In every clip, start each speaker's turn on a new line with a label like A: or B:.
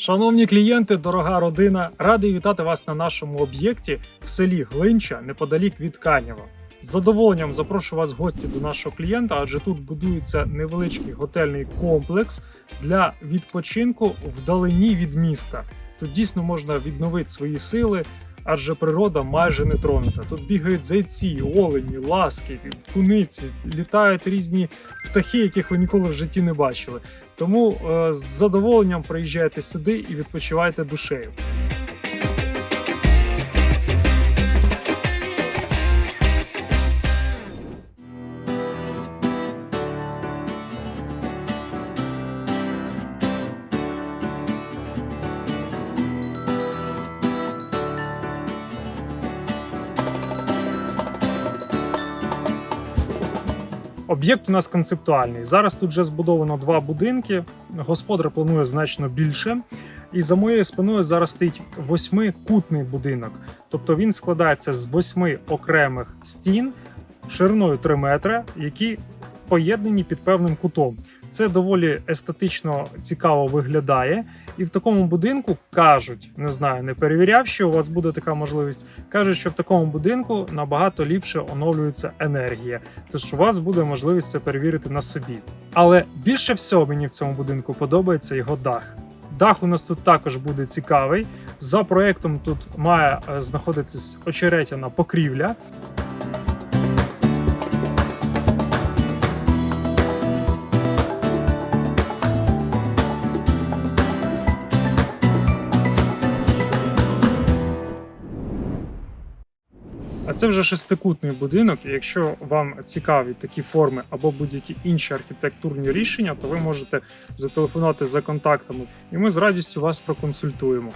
A: Шановні клієнти, дорога родина, радий вітати вас на нашому об'єкті в селі Глинча неподалік від Канєва. З задоволенням запрошую вас в гості до нашого клієнта, адже тут будується невеличкий готельний комплекс для відпочинку вдалині від міста. Тут дійсно можна відновити свої сили, адже природа майже не тронута. Тут бігають зайці, олені, ласки, куниці, літають різні птахи, яких ви ніколи в житті не бачили. Тому е, з задоволенням приїжджайте сюди і відпочивайте душею. Об'єкт у нас концептуальний. Зараз тут вже збудовано два будинки. Господар планує значно більше. І за моєю спиною зараз стоїть восьмикутний будинок. Тобто він складається з восьми окремих стін шириною 3 метри, які поєднані під певним кутом. Це доволі естетично цікаво виглядає. І в такому будинку кажуть, не знаю, не перевіряв, що у вас буде така можливість. Кажуть, що в такому будинку набагато ліпше оновлюється енергія. Тож у вас буде можливість це перевірити на собі. Але більше всього мені в цьому будинку подобається його дах. Дах у нас тут також буде цікавий. За проектом тут має е, знаходитись очеретяна покрівля. А це вже шестикутний будинок. І якщо вам цікаві такі форми або будь-які інші архітектурні рішення, то ви можете зателефонувати за контактами, і ми з радістю вас проконсультуємо.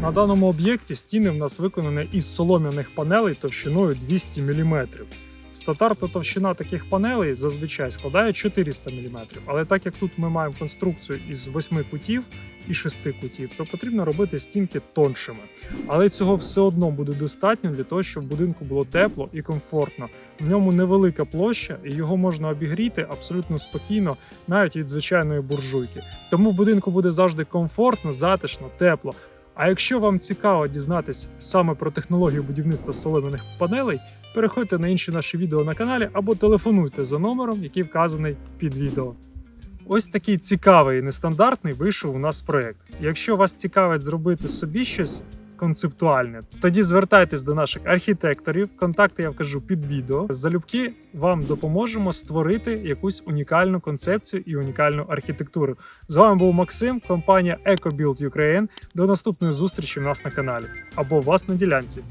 A: На даному об'єкті стіни в нас виконані із солом'яних панелей товщиною 200 мм. Стандартна товщина таких панелей зазвичай складає 400 мм. Але так як тут ми маємо конструкцію із 8 кутів і 6 кутів, то потрібно робити стінки тоншими. Але цього все одно буде достатньо для того, щоб в будинку було тепло і комфортно. В ньому невелика площа, і його можна обігріти абсолютно спокійно, навіть від звичайної буржуйки. Тому в будинку буде завжди комфортно, затишно, тепло. А якщо вам цікаво дізнатись саме про технологію будівництва солом'яних панелей, переходьте на інші наші відео на каналі або телефонуйте за номером, який вказаний під відео. Ось такий цікавий і нестандартний вийшов у нас проект. Якщо вас цікавить зробити собі щось концептуальне, тоді звертайтесь до наших архітекторів. Контакти я вкажу під відео. Залюбки вам допоможемо створити якусь унікальну концепцію і унікальну архітектуру. З вами був Максим, компанія EcoBuild Ukraine. До наступної зустрічі в нас на каналі або у вас на ділянці.